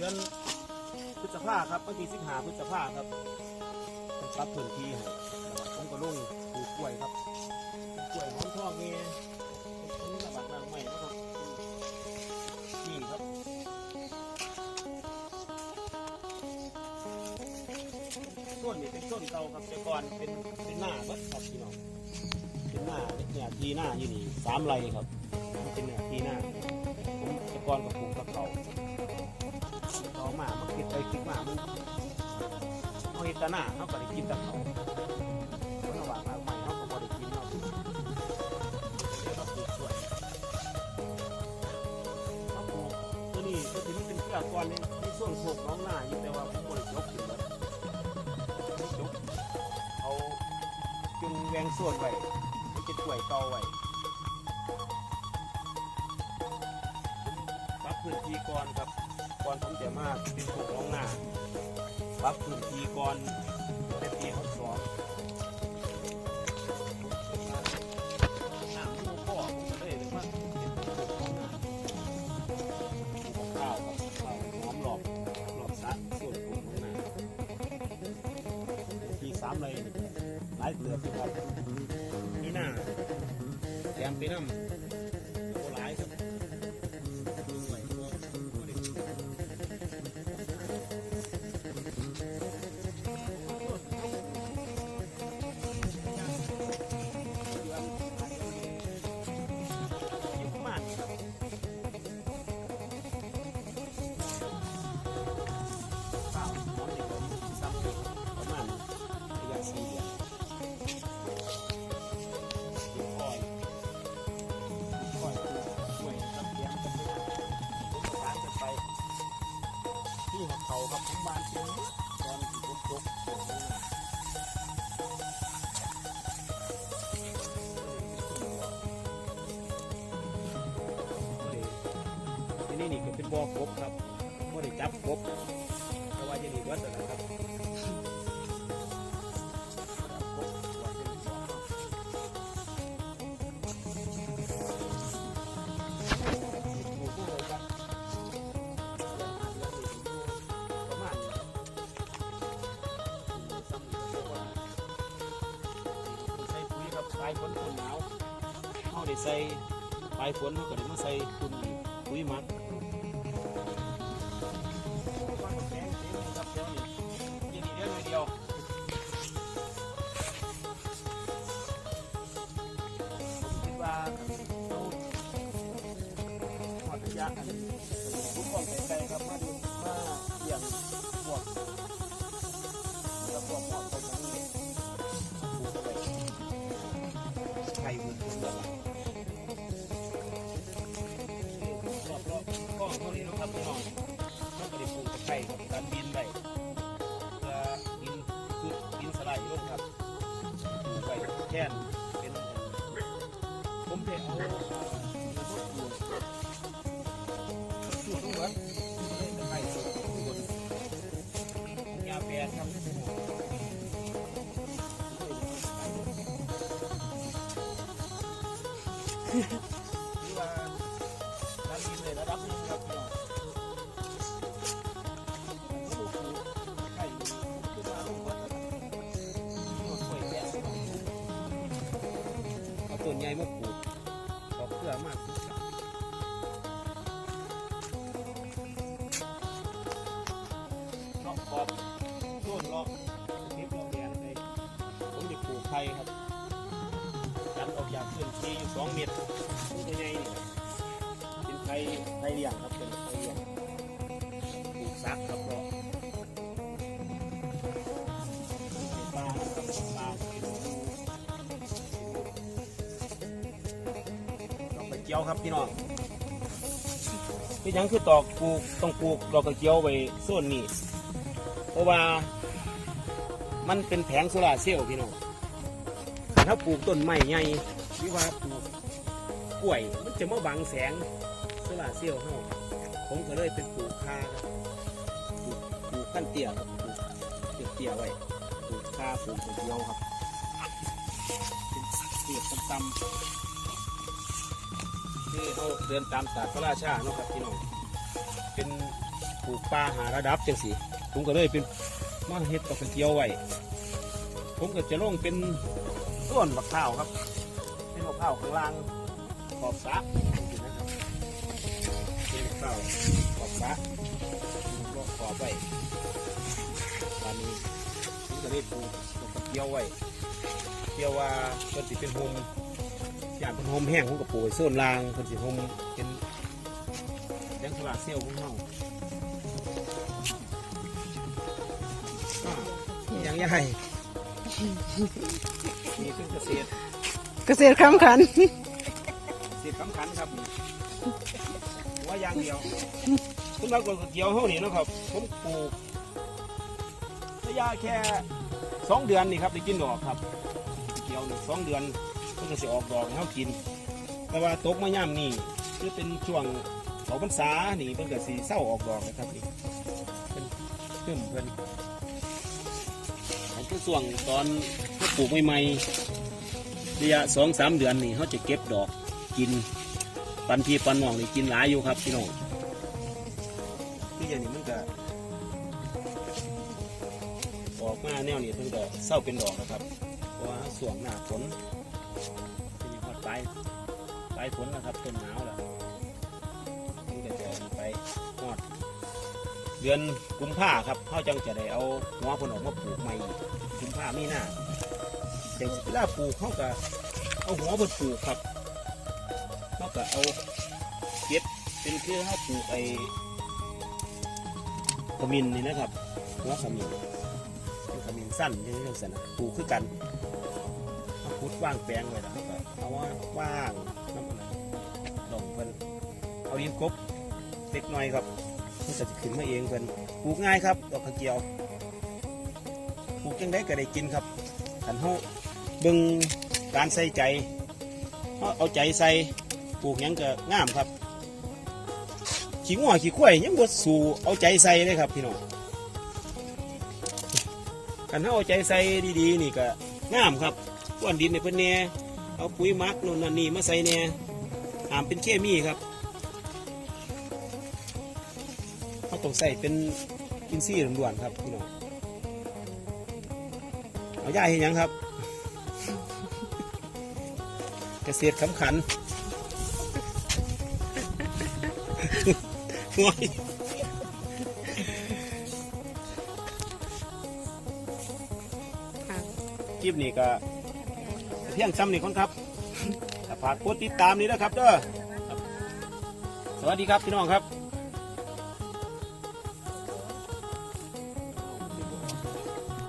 ดือนพฤษภาครับวันที่สิบห้าพฤษภาครับเป็นปรับพื้นที่ให้นะครับผมก็ลงปลูกกล้วยครับกล้วยหอมทองนี่เป็นระบาดรางใหม่นะครับนี่ครับต้นนี่เป็นต้นเก่าครับแต่ก่อนเป็นเป็นหน้าเบัดครับพี่น้องเป็นหน้าเนี่ยทีหน้าอยู่นี่สามไรครับเป็นเนี่ยทีหน้าผมแต่ก่อนก็ปลูกกับเขาต่อ มามันคิดไปคิดมามันเอาเห็ดแตหน้าเขาก็ได้กินกับเขาคนระหว่างรางใหม่เขาก็บ่ได้กินเนาะเดี๋ยวเราปลูกสวนครับผมตัวนี้ตัวที่มันเป็นเกลือก้อนนี่ในส่วนโขกน้องหน้าอยู่แต่ว่าผมบริจบอยู่แล้วจบเอาจึงแวงส่วนไว้มันจะป่วยเกาไว้ พื้นที่ก่อนครับก่อนผมจะมาเป็นโขกน้องหน้าปรับพื้นที่ก่อนในปีหกสองน้ำมูพ่อผมก็เลยว่าเป็นปลูกของนาปลูกข้าวกับข้าวหอมหลอบหลอบสะส่วนปลูกของนาทีสามเลยหลายเกลือครับนี่หน้าแถมไปน้ำ ที่ของเขาครับผมบ้านเชียงตอนที่ผมตกนี่นี่ก็เป็นบ่อกบครับบ่ได้จับกบแต่ว่าจะดีกว่าแล้วนะครับ ปุ๋ยครับปลายฝนต้นหนาวเขาได้ใส่ปลายฝนเขาก็ได้มาใส่ปุ๋ยปุ๋ยหมักว่าเราขออนุญาตอันผมบอกไกลๆครับมาดู พี่น้องมันก็ได้ปลูกตะไคร้กับการบินได้เพื่อกินคือกินสไลด์ลงครับดูไปแค่นเป็นผมจะเอาเอ่อสูตรสูตรหัวเลยตะไคร้สูตรบนยาแปรครับคื ใหญ่มาปลูกเอาเพื่อมากสุดครับรอบขอบต้นรอบเก็บรอบแดงเลยผมจะปลูกไผ่ครับกันออกจากพื้นที่อยู่สองเมตรต้นใหญ่นี่เป็นไผ่ไผ่เลี้ยงครับเป็นไผ่เลี้ยงปลูกซักครับเรอบ จียวครับพี่น้องพี่ยังคือตอกปลูกต้องปลูกดอกกระเจียวไว้โซนนี้ เพราะว่ามันเป็นแผงโซลาร์เซลล์พี่น้องถ้าปลูกต้นไม้ใหญ่หรือว่าปลูกกล้วยมันจะมาบังแสงโซลาร์เซลล์เฮาผมก็เลยเป็นปลูกคาครับปลูกปลูกขั้นเตี้ยครับปลูกเตี้ยๆไว้ปลูกข้าปลูกกระเจียวครับเป็นเสียบตำๆ ที่เขาเดินตามศาสตร์พระราชาเนาะครับพี่น้องเป็นปลูกปลาหาระดับจังสิผมก็เลยเป็นมาเฮ็ดกับเกียวไว้ผมก็จะลงเป็นต้นมะพร้าวครับเป็นมะพร้าวข้างล่างขอบสระนะครับเป็นมะพร้าวขอบสระก็ขอบไว้ตอนนี้ผมก็เลยปลูกกับเกียวไว้เกียวว่าเพิ่นสิเป็นโฮม อย่างเป็นโฮมแห้งผมก็ปลูกไว้โซนล่างเพิ่นสิโฮมเป็นแดงสลาเซลล์ของเฮาอ่าอย่างใหญ่นี่เป็นเกษตรเกษตรคำขันสิบสำคัญครับหัวอย่างเดียวคุณมากกว่าเกี่ยวเท่านี้นาะครับผมปลูกระยะแค่สองเดือนนี่ครับได้กินดอกครับเกี่ยวหนึ่งสองเดือน ก็สิออกดอกให้เขากิน แต่ว่าตกมาย่ำนี่คือเป็นช่วงเขาพรรษานี่เพิ่นก็สีเศร้าออกดอกนะครับนี่เป็นเพิ่มเพิ่นอันคือช่วงตอนเขาปลูกใหม่ๆระยะสองสามเดือนนี่เขาจะเก็บดอกกิน ปันพีปันน้องนี่กินหลายอยู่ครับพี่น้องคืออย่างนี้มันก็ออกมาแนวนี้เพิ่งก็เศร้าเป็นดอกนะครับ เพราะว่าส่วงหน้าฝน เป็นยังพอดปลายปลายฝนนะครับต้นหนาวแล้วมันก็จะไปฮอด เดือนกุมภาครับเขาจังจะได้เอาหัวเพนออกมาปลูกใหม่กุมภามีหน้าแต่เวลาปลูกเขาก็เอาหัวบนปลูกครับเขาก็เอาเก็บเป็นเคือเขาปลูกไอ้ขมิ้นนี่นะครับหัวขมิ้นขมิ้นสั้นอย่างนี้ลักษณะปลูกคือกัน พุดว่างแปลงไว้แล้วเขาก็เอาว่าว่างน้ำมันลงเพิ่นเอาดินกบเล็กน้อยครับมันจะขึ้นมาเองเพิ่นปลูกง่ายครับ ดอกกระเจียวปลูกยังได้ก็ได้กินครับขันเขาเบิ่งการใส่ใจเอาเอาใจใส่ปลูกยังก็งามครับขี้งัวขี้ควยยังบ่สู่เอาใจใส่เลยครับพี่น้องกันเอาใจใส่ดีๆ นี่ก็งามครับ ก้อนดินในเพิ่นแหน่เอาปุ๋ยหมักนู่นนั่นนี่มาใส่แหน่ห้ามเป็นเคมีครับเขาต้องใส่เป็นอินทรีย์ล้วนๆครับพี่น้องเอาย่าเห็นยังครับเกษตรขำขันงอยคลิปนี้ก็ เพียงซ้ำนี่คนครับฝากกดติดตามนี้นะครับเด้อสวัสดีครับพี่น้องครับ